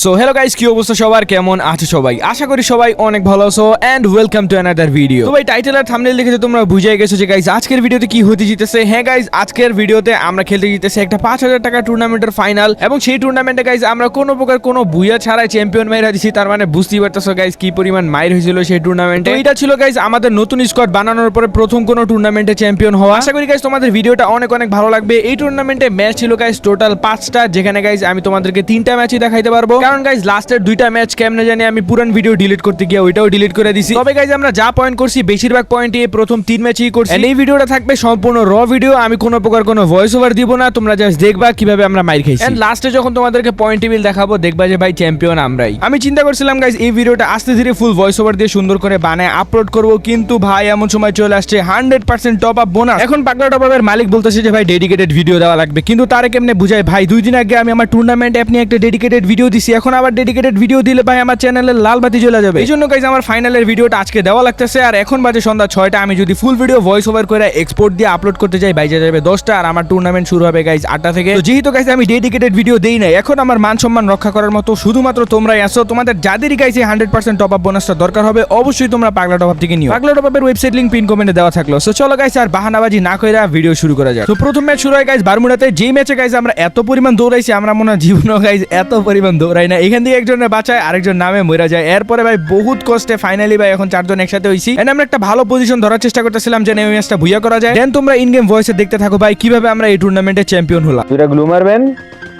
So hello guys কি অবস্থা সবার? কেমন আছো সবাই? আশা করি সবাই অনেক ভালো আছো and welcome to another video তো ভাই টাইটেল আর থাম্বনেল দেখে তোমরা বুঝে গেছো যে গাইস আজকের ভিডিওতে কি হতে জিতেছে? হ্যাঁ গাইস আজকের ভিডিওতে আমরা খেলতে জিতেছে একটা পাঁচ হাজার টাকা টুর্নামেন্টের ফাইনাল এবং সেই টুর্নামেন্টে গাইস আমরা কোনো প্রকার কোনো বুয়া ছাড়াই চ্যাম্পিয়ন মাইরা দিছি, তার মানে বুঝতেই পারতেছো গাইস কি পরিমাণ মাইর হয়েছিল সেই টুর্নামেন্টে এটা ছিল গাইস আমাদের নতুন স্কোয়াড বানানোর পরে প্রথম কোনো টুর্নামেন্টে চ্যাম্পিয়ন হওয়া। আশা করি গাইস তোমাদের ভিডিওটা অনেক অনেক ভালো লাগবে। এই টুর্নামেন্টে ম্যাচ ছিল গাইস টোটাল পাঁচটা, যেখানে গাইস আমি তোমাদেরকে তিনটা ম্যাচই দেখাইতে পারব। কারণ গাইস লাস্টের দুইটা ম্যাচ কেমনে জানি আমি পুরান ভিডিও ডিলিট করতে গিয়ে ওইটাও ডিলিট করে দিছি। তবে গাইস আমরা যা পয়েন্ট করছি বেশিরভাগ পয়েন্ট এই প্রথম তিন ম্যাচই করছি। এই ভিডিওটা থাকবে সম্পূর্ণ র ভিডিও আমি কোনো প্রকার কোনো ভয়েস ওভার দিব না তোমরা জাস্ট দেখবা কীভাবে আমরা মাইর খাইছি। এন্ড লাস্টে যখন তোমাদেরকে পয়েন্ট টেবিল দেখাবো দেখবা যে ভাই চ্যাম্পিয়ন আমরাই। আমি চিন্তা করছিলাম গাইস এই ভিডিওটা আস্তে ধীরে ফুল ভয়েস ওভার দিয়ে সুন্দর করে বানায় আপলোড করব কিন্তু ভাই এমন সময় চলে আসছে hundred percent top up bonus এখন পাগলা টপ আপের মালিক বলতেছে যে ভাই ডেডিকেটেড ভিডিও দেওয়া লাগবে কিন্তু তারে কেমনে বুঝাই ভাই দুই দিন আগে আমি আমার টুর্নামেন্ট অ্যাপ নিয়ে একটা ডেডিকেটেড ভিডিও দিছি এখন আবার ডেডিকেটেড ভিডিও দিলে ভাই আমার চ্যানেলের লাল বাতি জ্বলে যাবে। এই জন্য গাইজ আমার ফাইনালের ভিডিওটা আজকে দেওয়া লাগতেছে। আর এখন বাজে সন্ধ্যা ছয়টা, আমি যদি ফুল ভিডিও ভয়েস ওভার করে এক্সপোর্ট দিয়ে আপলোড করতে যাই বাইজে যাবে দশটা। আর আমার টুর্নামেন্ট শুরু হবে গাইজ আটটা থেকে। যেহেতু গাইজ আমি ডেডিকেটেড ভিডিও দেই নাই, এখন আমার মান সম্মান রক্ষা করার মতো শুধুমাত্র তোমরাই আসো তোমাদের যাদেরই গাইছে হান্ড্রেড পার্সেন্ট টপ আপ বোনাসটা দরকার হবে, অবশ্যই তোমরা পাগলা টপ আপ থেকে নিও। পাগলা টপ আপের ওয়েবসাইট লিঙ্ক পিন কমেন্টে দেওয়া থাকল। সো চলো গাইস আর বাহানাবাজি না কইরা ভিডিও শুরু করা যায় তো প্রথম ম্যাচ শুরু হয় গাইজ বারমুডাতে। যেই ম্যাচে গাইস আমরা এত পরিমাণ দৌড়াইছি, আমরা মনে হয় জীবনও গাইজ এত পরিমাণ দৌড়াই না এখান থেকে একজনের বাঁচায় আরেকজন নামে মরে যায়। এরপরে ভাই বহুত কষ্টে ফাইনালি ভাই এখন চারজন একসাথে হইছি। এন্ড আমরা একটা ভালো পজিশন ধরার চেষ্টা করতেছিলাম যে এই ম্যাচটা ভুইয়া করা যায়। দেন তোমরা ইন গেম ভয়েসে দেখতে থাকো ভাই কীভাবে আমরা এই টুর্নামেন্টে চ্যাম্পিয়ন হলাম। দুইটা গ্লু মারবেন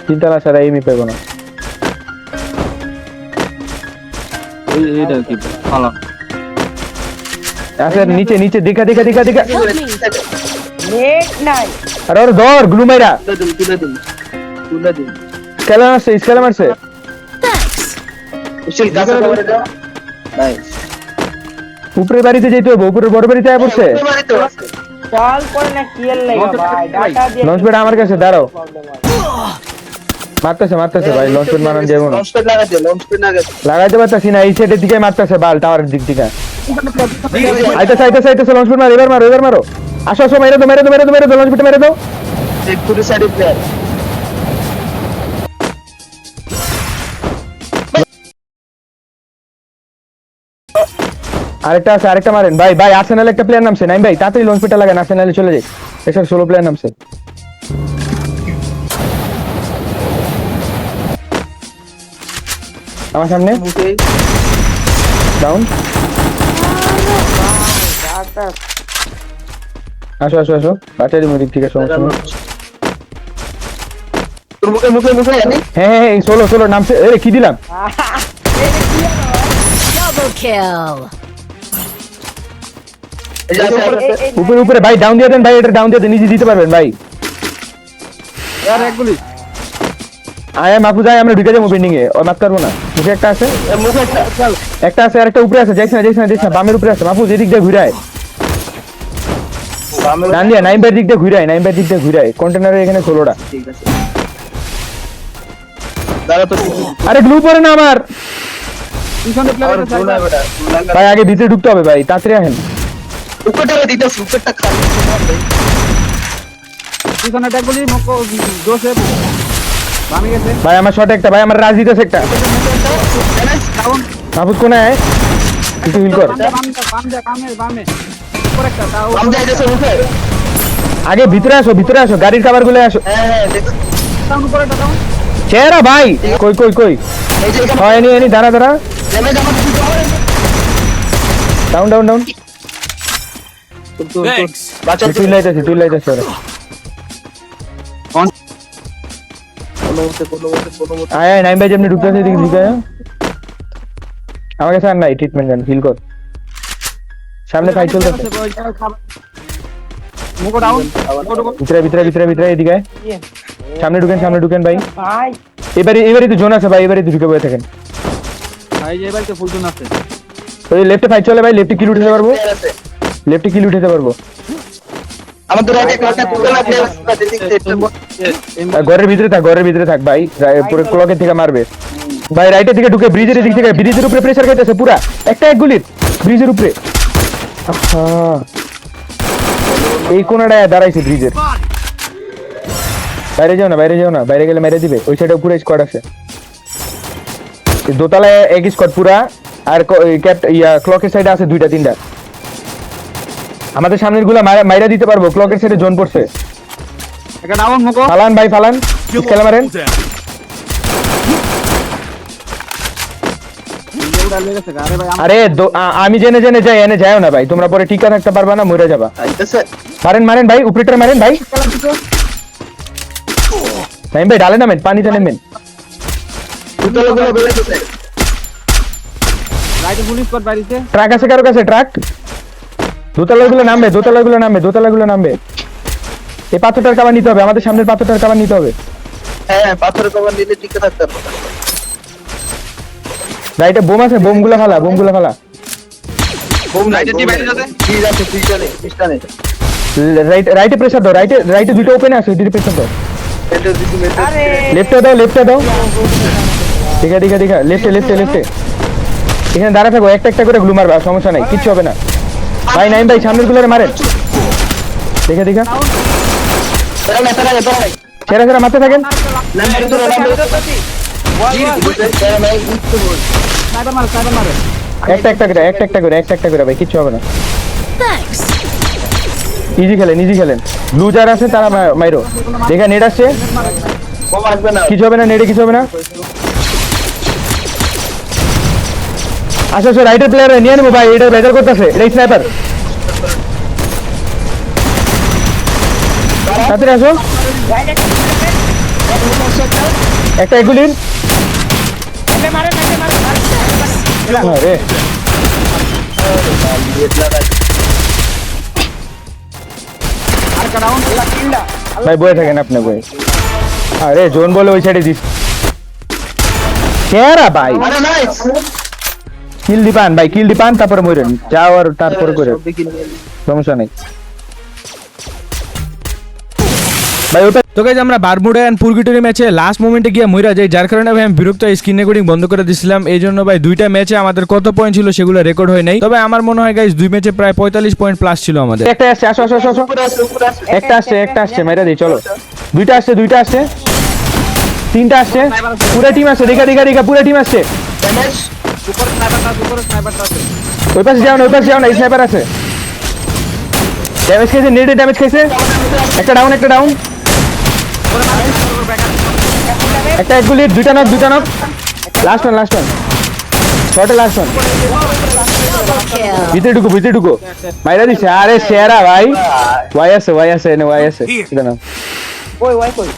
তিনতলা ছাড়া এমই পাবো না। কি? ভালো আচ্ছা নিচে নিচে দেখা দেখা দেখা দেখা। নেট নাই আরে ওর ধর গ্লু মাইরা। তুলে দিন তুলে দিন তুলে দিন। স্কেলা মারছে স্কেলা মারছে। কাছে করে দাও। নাইস উপরে বাড়িতে যেতে হবে উপরে বড় বাড়িতে আয় পড়ছে? কল করে না লাগা ভাই? ডাটা দিয়ে লঞ্চ প্যাড আমার কাছে দাঁড়াও। মারতেছে মারতেছে ভাই লঞ্চ প্যাড মারান যাব না লঞ্চ প্যাড লাগাতে লঞ্চ প্যাড লাগাতে লাগাইতে পারতাছি না এই সাইডের দিকে মারতেছে বাল টাওয়ারের দিক থেকে আইতেছে আইতেছে আইতেছে লঞ্চ প্যাড মারো এবার মারো এবার মারো। আসো আসো মেরে দাও মেরে দাও মেরে দাও মেরে দাও লঞ্চ প্যাড মেরে দাও। এক পুরো সাইডে প্লেয়ার আরেকটা আছে আরেকটা মারেন। ভাই ভাই আর্সেনাল একটা প্লেয়ার নামছে। নাইম ভাই তাড়াতাড়ি লঞ্চ প্যাডটা লাগান আর্সেনালে চলে যাই। এসব ষোলো প্লেয়ার নামছে। আমার সামনে? ডাউন আসো আসো আসো। বাচ্চা দিমু দিক আছে সমস্যা নেই। তোর মুখে মুখে মুখে। হ্যাঁ হ্যাঁ হ্যাঁ ষোলো ষোলো নামছে। এ কি দিলাম? Double kill. উপরে উপরে ভাই ডাউন দিয়ে দেন ভাই এটা ডাউন দিয়ে দেন নিজে দিতে পারবেন ভাই। আর এক গুলি। আয় মাহফুজ আয় আমরা ঢুকে যাব বিল্ডিং এ। ওই মাফ করব না। মুখে একটা আছে? একটা চল। একটা আছে আর একটা উপরে আছে যাইছ না যাইছ না যাইছ না বামের উপরে আছে। মাহফুজ এদিক দিয়ে ঘুরায়। ডান দিয়ে নাইম দিক দিয়ে ঘুরায় নাইম দিক দিয়ে ঘুরায়। কন্টেনারের এখানে ষোলোটা। ঠিক আছে। আরে গ্লু পরে না আমার। ভাই আগে ভিতরে ঢুকতে হবে ভাই তাড়াতাড়ি আহেন উপরটা দিতে উপরটা খালি। পিছনে একটা গুলি মকো দোষে ভাঙে গেছে। ভাই আমার শট একটা ভাই আমার রাজ দিতেছে একটা। ডাউন মাহফুজ কোনে? কিছু হিল কর। বামে বামে বামে বামে উপরে একটা দাও বাম দিয়ে দিয়েছে মুখে আগে ভিতরে আসো ভিতরে আসো গাড়ির খাবারগুলো আসো। হ্যাঁ হ্যাঁ একটা চেহারা ভাই! কই কই কই? হয় এনি এনি দাঁড়া দাঁড়া। ডাউন ডাউন ডাউন লাইতেছি লাইতেছি ওরা। আয় আয় নাইম ভাই যেমনি ঢুকতেছে দিকে দিকে আয়। আমার নাই ট্রিটমেন্ট জান ফিল কর। সামনে ফাইট চলতেছে। মুকো ডাউন ভিতরে ভিতরে ভিতরে ভিতরে এদিকে সামনে ঢুকেন সামনে ঢুকেন ভাই। ভাই। এবারে এবারে তো জোন আছে ভাই এবারে তো ঢুকে বসে থাকেন। ভাই যে এবারে তো ফুল জোন আছে। ওই লেফটে ফাইট চলে ভাই লেফটে কিল উঠাতে পারব। লেফটে কিল উঠাতে পারব? আমাদের দেখতে একটু আর ঘরের ভিতরে থাক ঘরের ভিতরে থাক ভাই। পুরো ক্লকের থেকে মারবে। ভাই রাইটের দিকে ঢুকে ব্রিজের দিক থেকে ব্রিজের উপরে প্রেসার খাইতেছে পুরা। একটা এক গুলির ব্রিজের উপরে। আহা। এই কোনাটায় দাঁড়াইছে ব্রিজের বাইরে যাও না বাইরে যাও না বাইরে গেলে মেরে দিবে। ওই সাইডে পুরো স্কোয়াড আছে। দোতলায় এক স্কট পুরা আর ক- ওই ক্যাপ্ট ইয়া ক্লকের সাইডে আছে দুইটা তিনটা। আমাদের সামনেরগুলা মাইরা দিতে পারব। ক্লকের সাইডে জোন পড়ছে। একটা ডাউন মকো ফালান ভাই ফালান। খেলা মারেন। আরে আমি জেনে জেনে যাই এনে যাও না ভাই। তোমরা পরে টিকা থাকতে পারবা না মরে যাবা। আইতেছে। মারেন মারেন ভাই উপরেটা মারেন ভাই। নাইম ভাই ডালে নামেন পানিতে নেমেন। ট্রাক আছে কারও কাছে? ট্রাক দোতলা গুলো নামবে দোতলা গুলো নামবে দোতলা গুলো নামবে। এই পাথরটার কাবার নিতে হবে আমাদের সামনের পাথরটার কাবার নিতে হবে। হ্যাঁ পাথরের কভার নিলে টিকে থাকতে পারব রাইটে বোম আছে বোমগুলো ফালা। বোমগুলো ফালা বোম নাই। বোম নাই ফ্রিজ আছে ফ্রিজটা নেই ফ্রিজটা নেই রাইট রাইটে প্রেসার দাও রাইটে রাইটে দুটো ওপেন আছে দুটো প্রেসার দাও। লেফটে দাও লেফটে দাও। ঠিক আছে ঠিক আছে ঠিক আছে লেফটে লেফটে লেফটে এখানে দাঁড়া থাকো একটা একটা করে গ্লু মারবা সমস্যা নাই কিচ্ছু হবে না। ভাই, নাইম ভাই, সামনের গুলোরে মারেন। দেখে, দেখা। সেরা সেরা, মারতে থাকেন। একটা একটা করে, একটা একটা করে, একটা একটা করে ভাই, কিচ্ছু হবে না. ইজি খেলেন ইজি খেলেন। ব্লু যার আছে, তারা মাইরো। দেখা নেট আসছে। কিছু হবে না, নেটে কিছু হবে না। আচ্ছা আচ্ছা রাইটের প্লেয়ার নিয়ে নেব ভাই, এটা বেজার করতেছে, এটা স্নাইপার তাড়াতাড়ি আসো। একটা এগুলির ডাউন ভাই, বয়ে থাকেন আপনি, বয়ে। আরে, জোন বলে ওই সাইডে দিস। কেরা ভাই? কিল দিপান ভাই কিল দিপান তারপরে মরেন যাও আর তারপরে করে। সমস্যা নেই। ভাই ওটা তো গাইজ আমরা বারমুডা এন্ড পুরগিটরি ম্যাচে লাস্ট মোমেন্টে গিয়ে মইরা যাই। যার কারণে ভাই আমি বিরক্ত স্ক্রিন রেকর্ডিং বন্ধ করে দিছিলাম। এই জন্য ভাই দুইটা ম্যাচে আমাদের কত পয়েন্ট ছিল সেগুলো রেকর্ড হয় নাই। তবে আমার মনে হয় গাইজ দুই ম্যাচে প্রায় পঁয়তাল্লিশ পয়েন্ট প্লাস ছিল আমাদের। একটা আসছে আসো আসো আসো, একটা আসছে একটা আসছে মেরা দিই চলো। দুইটা আসছে দুইটা আসছে। তিনটা আসছে। পুরো টিম আসছে দেখা দেখা দেখা পুরো টিম আসছে। উপরে স্নাইপারটা আছে, উপরে স্নাইপারটা আছে ওই পাশে যাও না ওই পাশে যাও না এই স্নাইপার আছে। ড্যামেজ খাইছে নেটে ড্যামেজ খাইছে একটা ডাউন একটা ডাউন একটা এক গুলি দুইটা নক দুইটা knock last one last one শর্টে লাস্ট ওয়ান ভিতরে ঢুকো ভিতরে ঢুকো। মাইরা দিছে। আরে সেরা ভাই। ওয়াই আছে ওয়াই আছে এনে ওয়াই আছে। ওই কই?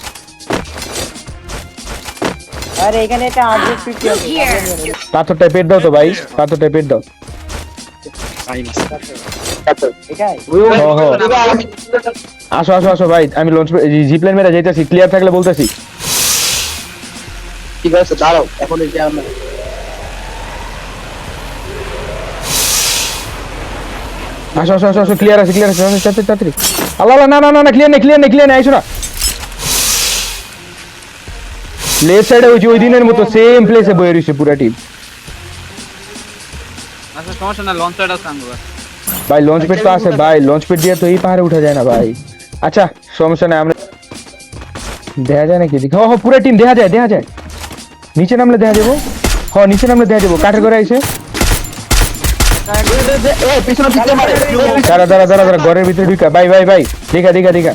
আরে এখানে আর্জেন্ট ফিফটি আছে পাথরটা পেট দাও তো ভাই পাথরটা পেট দাও। আসো আসো আসো ভাই আমি লঞ্চ জিপ্লেন মেরা যাইতেছি ক্লিয়ার থাকলে বলতেছি। ঠিক আছে দাঁড়াও এখন এই যে আমরা আসো আসো আসো আসো ক্লিয়ার আছে ক্লিয়ার আছে তাড়াতাড়ি আল্লাহ না না না ক্লিয়ার নেই ক্লিয়ার নেই ক্লিয়ার নেই আইসো না। লেফট সাইডে ওই যে ওই দিনের মতো সেম প্লেসে বয়ে রয়েছে পুরা টিম আচ্ছা সমস্যা না লঞ্চ প্যাড আছে ভাই লঞ্চ পেড তো আছে ভাই লঞ্চ পেড দিয়ে তো এই পাহাড়ে উঠা যায় না ভাই। আচ্ছা সমস্যা নাই আমরা দেখা যায় নাকি দেখি হ হ পুরো টিম দেখা যায় দেখা যায়। নিচে নামলে দেখা যাব? হ নিচে নামলে দেখা যাব কাঠের করে আইছে দাঁড়া দাঁড়া দাঁড়া দাঁড়া ঘরের ভিতরে ঢুকা। ভাই ভাই ভাই দেখা দেখা দেখা।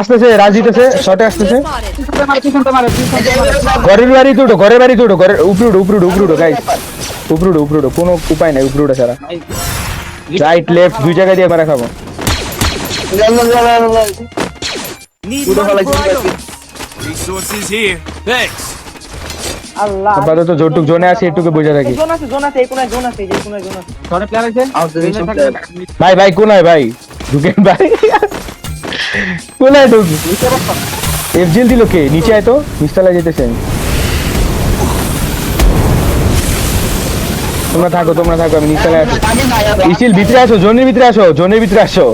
আসতেছে রাজ দিতেছে শর্টে আসতেছে। ঘরের বাড়ি তুটো ঘরের বাড়ি তুটো ঘরের উপরে উঠো উপরে উঠো উপরে উঠো গাইস উপরে উঠো কোনো উপায় নাই উপরে উঠা ছাড়া রাইট লেফট দুই জায়গা দিয়ে মারা খাব। Resources here. Thanks. আল্লাহ আপাতত যতটুক জোনে আছে একটুকু বোঝা থাকি জোন আছে জোন আছে এই কোনায় জোন আছে এই কোনায় জোন আছে। ধরে প্লেয়ার আছে। ভাই ভাই কোনায় ভাই? ঢুকেন ভাই। কোনায় ঢুক এফজিল দিল কে? নিচে আয় তো নিচতলা যেতেছে তোমরা থাকো তোমরা থাকো আমি নিচতলায় আছি। ইসিল ভিতরে আসো জোনের ভিতরে আসো জোনের ভিতরে আসো।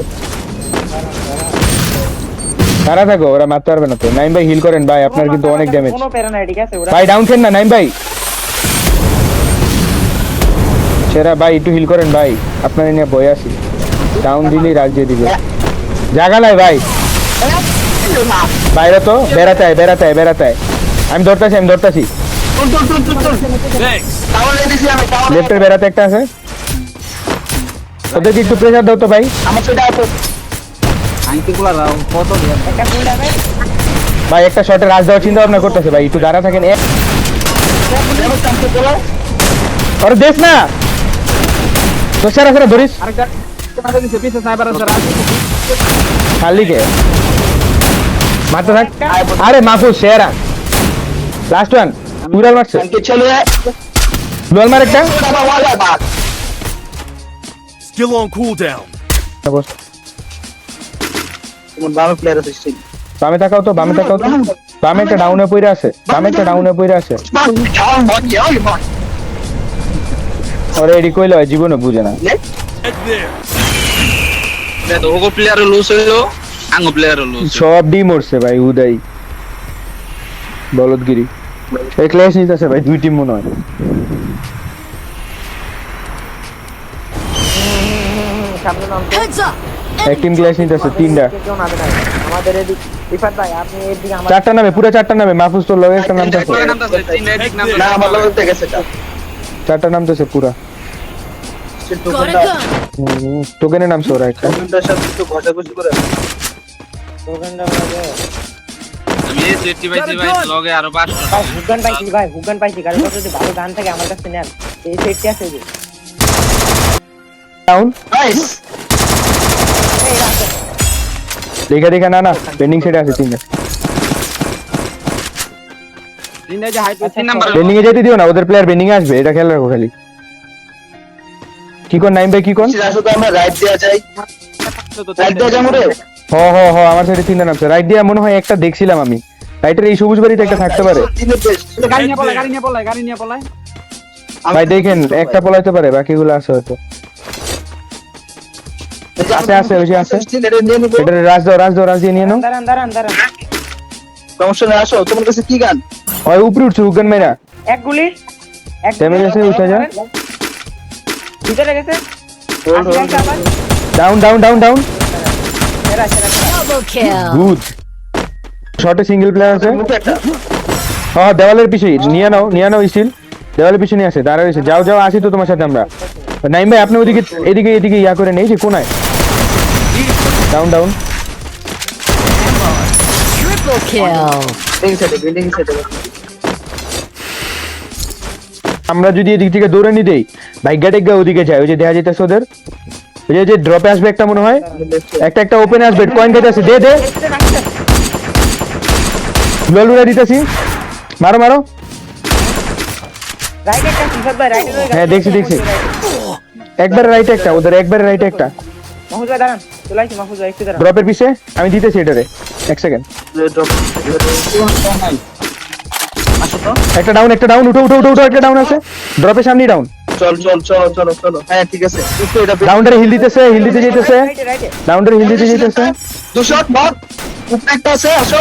তারা থাকো ওরা মারতে পারবে না তো। নাইম ভাই হিল করেন ভাই আপনার কিন্তু অনেক ড্যামেজ কোনো প্যারা নাই ঠিক আছে? ওরা ভাই ডাউন খেন না নাইম ভাই। সেরা ভাই একটু হিল করেন ভাই। আপনার নিয়ে বই আসি ডাউন দিলেই রাজ দিয়ে দিবে। জায়গা নাই ভাই। বাইরে তো বেড়াতে আয় বেড়াতে আয় বেড়াতে আয়। আমি ধরতাছি আমি ধরতাছি। লেফটের বেড়াতে একটা আছে। ওদেরকে একটু প্রেশার দাও তো ভাই। আমার সেটা ভাই একটা শটে রাজ দেওয়ার চিন্তা ভাবনা করতেছে ভাই একটু দাঁড়া থাকেন। আরে দেখ না! তো সারা সারা ধরিস। খালি কে মারতে থাক। আরে সেরা। লাস্ট ওয়ান উড়াল মারছে। দুয়াল মার একটা। Skill on cooldown. তোমার বাবা প্লেয়ার আছে সেই। বামে তাকাও তো বামে তাকাও তো। বামে একটা ডাউনে পইরা আছে বামে একটা ডাউনে পইরা আছে। ওরে এডি কইলে জীবনে বুঝে না। Head there. দেখো ওগো প্লেয়ার লুজ হইল আঙ্গো প্লেয়ার লুজ সব ডি মরছে ভাই উদয় বলদগিরি। এই ক্লাস নিতেছে ভাই দুই টিম মনে হয়। সামনে নাম এক টিম ক্লাস নিতেছে তিনটা। নামে না আমাদের এদিক রিফাত ভাই আপনি এদিকে আমার চারটা নামে পুরো চারটা নামে মাহফুজ তোর লগে একটা নামতেছে না আমার লগতে গেছে চারটা নামতেছে পুরা। সে টোকেনটা টোকেনে নামছে ওরা একটা। টোকেনটার সাথে একটু ঘষাঘষি করে। দোকানটা বাজে আমি এই সেফটি ভাই লগে আরও হুগান পাইছি ভাই হুগান পাইছি কারণ যদি ভালো গান থাকে আমার কাছে নেন। এই সেটটি আছে যে। ডাউন নাইস দেখা দেখা না না পেন্ডিং সেটে আছে তিনটা তিনটা যে হাইট তিন নাম্বার বেন্ডিং এ যেতে দিও না ওদের প্লেয়ার বেন্ডিং এ আসবে এটা খেয়াল রাখো খালি। কি কোন নাইম ভাই কি কোন? আমরা রাইট রাইট যাব রে? হ হ হ আমার সাইডে তিনটা নামছে রাইট দিয়ে মনে হয় একটা দেখছিলাম আমি। রাইটের এই সবুজ বাড়িতে একটা থাকতে পারে। গাড়ি নিয়ে পলায় গাড়ি নিয়ে পলায় গাড়ি নিয়ে পলায়। ভাই দেখেন একটা পলাইতে পারে বাকিগুলো আছে হয়তো। আছে, আছে, ওই যে আছে। এটা রাজ দাও রাজ দাও রাজ দিয়ে নিয়ে নাও। দাঁড়ান দাঁড়ান দাঁড়ান। সমস্যা নেই আসো। তোমার কাছে কি গান? ওই উপরে উঠছে উগান মেরা এক গুলি এক গুলি, আছে, উঠে যা। ভিতরে গেছে। Down down down down. Good শর্টে সিঙ্গেল প্লেয়ার আছে। মুখে হ্যাঁ দেওয়ালের পিছে। নিয়ে নাও নিয়ে নাও স্টিল দেওয়ালের পিছনে আছে দাঁড়া রয়েছে যাও যাও আসি তো তোমার সাথে আমরা। নাইম ভাই আপনি ওদিকে এদিকে এদিকে ইয়া করে নেই যে কোনায়? ডাউন ডাউন বিল্ডিং সাইডে বিল্ডিং সাইডে আমরা যদি এদিক থেকে দৌড়ে নি দেই ভাগ্যা টেগ্গা ওদিকে যায় ওই যে দেখা যেতেছে ওদের। ওই যে যে ড্রপে আসবে একটা মনে হয়। একটা একটা ওপেন আসবে কয়েন খেতে আছে দে দে। লুলা লুলা দিতেছি। মারো মারো। রাইট একটা রিফাত ভাই রাইট হ্যাঁ, দেখছি, দেখছি। একবার রাইটে একটা ওদের একবার রাইটে একটা। মাহফুজ ভাই দাঁড়ান। চলে আসি মাহফুজ ভাই একটু দাঁড়ান। ড্রপের পিছে? আমি দিতেছি এটারে। এক সেকেন্ড তো একটা ডাউন একটা ডাউন উঠো উঠো উঠো উঠো একটা ডাউন আছে। ড্রপের সামনেই ডাউন চল চল চল চলো চলো। হ্যাঁ ঠিক আছে। একটু এটা ডাউনটারে হিল দিতেছে হিল দিতে যেতেছে রাইটে রাইটে হিল দিতে যেতেছে দুশো মত উপরে একটা আছে আসো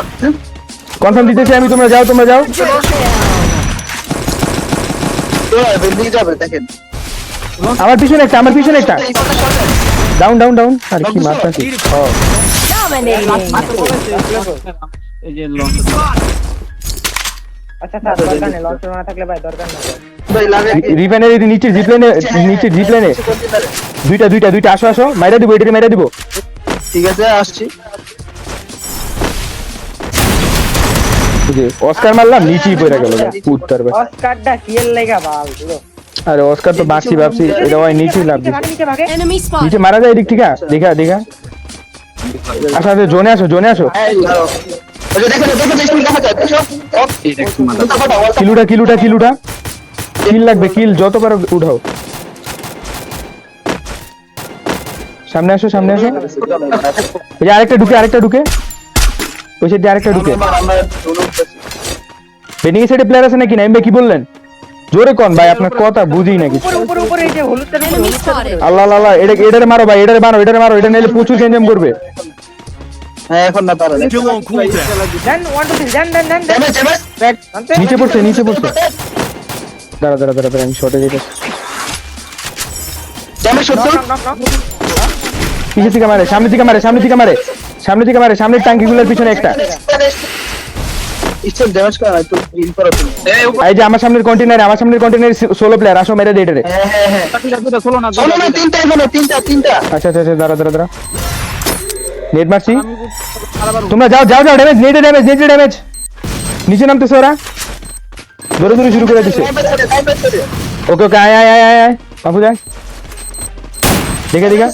কনফার্ম দিতেছি আমি তোমরা যাও তোমরা যাও। যাবে দেখেন। আমার পিছনে একটা আমার পিছনে একটা। ডাউন ডাউন ডাউন আর কি মারতাছি এই যে লঞ্চ আচ্ছা স্যার দরকার নেই লঞ্চ না থাকলে ভাই দরকার নেই। ভাই লাগে রিফাইনারি নিচে জিপ্লেনে নিচে জিপ্লেনে দুইটা দুইটা দুইটা আসো আসো মাইরা দিব এটারে মাইরা দিব। ঠিক আছে আসছি। অস্কার মারলাম নিচেই পড়ে গেল। অস্কারটা কিয়ের লেগা পুরো। আরে অস্কার তো বাঁচছি ভাবছি এটা ওই নিচেই লাভ নিচে নিচে. নিচে মারা যায় এদিক থেকে? দেখা দেখা। আচ্ছা আচ্ছা জোনে আসো জোনে আসো। কিলুটা কিলুটা কিলুটা। কিল লাগবে কিল যত পারো উঠাও। সামনে আসো সামনে আসো। ওই যে আরেকটা ঢুকে আরেকটা ঢুকে। ওই সাইডে আরেকটা ঢুকে। দৌড় সাইডে প্লেয়ার আছে নাকি? নাইম ভাই কি বললেন? জোরে কোন ভাই আপনার কথা বুঝি না কিছু. আল্লাহ আল্লাহ এটা এটারে মারো ভাই এটারে মারো এটারে মারো এটা নিলে প্রচুর চেঞ্জাম করবে। হ্যাঁ এখন না পারা নিচে পড়ছে নিচে পড়ছে। দাঁড়া দাঁড়া দাঁড়া দাঁড়া আমি শর্টে যেতে পিছে থেকে মারে সামনে থেকে মারে সামনে থেকে মারে সামনে থেকে মারে সামনের টাঙ্কিগুলোর পিছনে একটা। স্টেপ ড্যামেজ করা একটু হিল করো তুমি এই উপর এই যে আমার সামনের কন্টেনারে আমার সামনের কন্টেনারে সোলো প্লেয়ার আসো মেরে দে এটারে হ্যাঁ হ্যাঁ হ্যাঁ দুইটা দুইটা ষোলো না শোনো না তিনটা এখানে তিনটা তিনটা আচ্ছা আচ্ছা আচ্ছা দাঁড়া দাঁড়া দাঁড়া নেট মারছি আমি আরেকবার তোমরা যাও যাও যাও ড্যামেজ নেটে ড্যামেজ নেটে ড্যামেজ নিচে নামতেছে ওরা ধরে ধরে শুরু করে দিছে টাইম বের করে টাইম বের করে ওকে ওকে আয় আয় আয় আয় আয় বাপু যায় দেখে দেখে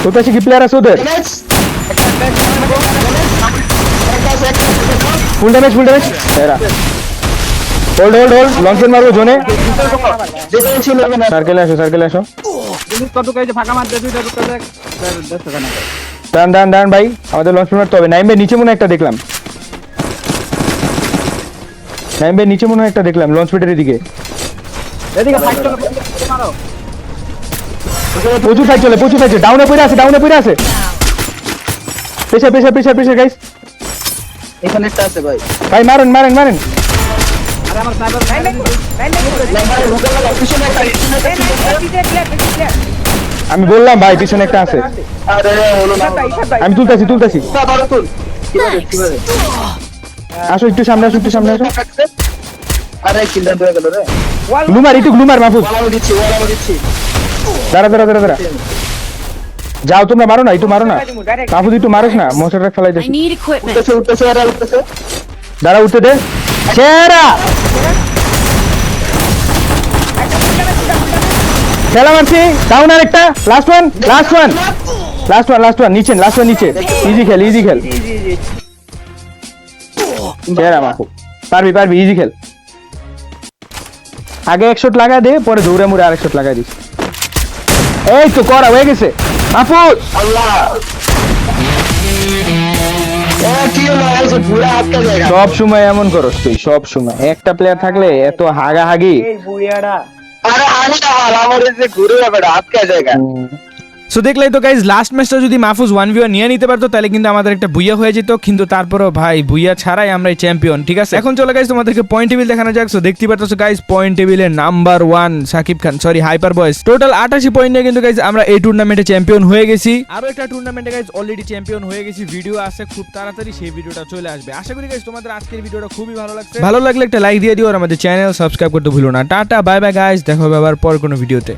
মার কোথায় কি প্লেয়ার আছে ওদের ফুল ড্যামেজ ফুল ড্যামেজ এরা hold hold hold long shot মারবো জোনে সার্কেলে আসো সার্কেলে আসো দাঁড়ান দাঁড়ান দাঁড়ান ভাই আমাদের লঞ্চ মারতে হবে নাইম ভাই নিচে মনে হয় একটা দেখলাম নাইম ভাই নিচে মনে হয় একটা দেখলাম লঞ্চ পেটের দিকে এদিকে প্রচুর ফাইট চলে প্রচুর ফাইট ডাউনে পড়ে আছে ডাউনে পড়ে আছে। Pressure pressure pressure pressure guys এখানে একটা আছে ভাই। ভাই মারেন মারেন মারেন। আমি বললাম ভাই পিছনে একটা আছে। আমি তুলতাছি তুলতাছি। আসো একটু সামনে আসো একটু সামনে আসো। আরে কিলটা ধরে গেল রে। গ্লুমার একটু গ্লুমার মাহফুজ। দিচ্ছি দিচ্ছি। দাঁড়া দাঁড়া দাঁড়া দাঁড়া। যাও তোমরা মারো না একটু মারো না। মাহফুজ একটু মারোস না মশাটা ফেলাই দিস. উঠতেছে উঠতেছে আরে উঠতেছে। দাঁড়া উঠতে দে। সেরা খেলা মারছি। ডাউন আর একটা last one last one last one last one নিচে লাস্ট ওয়ান নিচে। ইজি খেল ইজি খেল। সেরা মাহফুজ পারবি পারবি ইজি খেল। আগে এক শট লাগা দে পরে দৌড়ে মুড়ে আরেক শট লাগাই দিস। এই তো করা হয়ে গেছে। মাহফুজ আল্লাহ জায়গা সব সময় এমন করস তুই সব সময়। একটা প্লেয়ার থাকলে এত হাগাহাগি। হাগি আরে আমি না আমার এই যে ঘুরে যাবে আটকা জায়গা সো দেখলাই তো গাইজ লাস্ট ম্যাচটা যদি মাহফুজ ওয়ান ভিও নিয়ে নিতে পারতো, তাহলে কিন্তু আমাদের একটা বুইয়া হয়ে যেত। কিন্তু তারপরও ভাই, বুইয়া ছাড়াই আমরা চ্যাম্পিয়ন ঠিক আছে? এখন চলে গাইজ তোমাদেরকে পয়েন্ট টেবিল দেখানো যাক। সো দেখতে পাচ্ছ গাইজ পয়েন্ট টেবিলে number one Sakib Khan sorry hyper boys total আটাশি পয়েন্ট নিয়ে কিন্তু গাইজ আমরা এই টুর্নামেন্টে চ্যাম্পিয়ন হয়ে গেছি। আরও একটা টুর্নামেন্টে গাইজ অলরেডি চ্যাম্পিয়ন হয়ে গেছি। ভিডিও আসে খুব তাড়াতাড়ি সেই ভিডিওটা চলে আসবে। আশা করি গাইজ তোমাদের আজকের ভিডিওটা খুবই ভালো লাগছে। ভালো লাগলে একটা লাইক দিয়ে দিও আর আমাদের চ্যানেল সাবস্ক্রাইব করতে ভুলো না। টাটা বাই বাই গাইজ দেখো আবার পর কোনো ভিডিওতে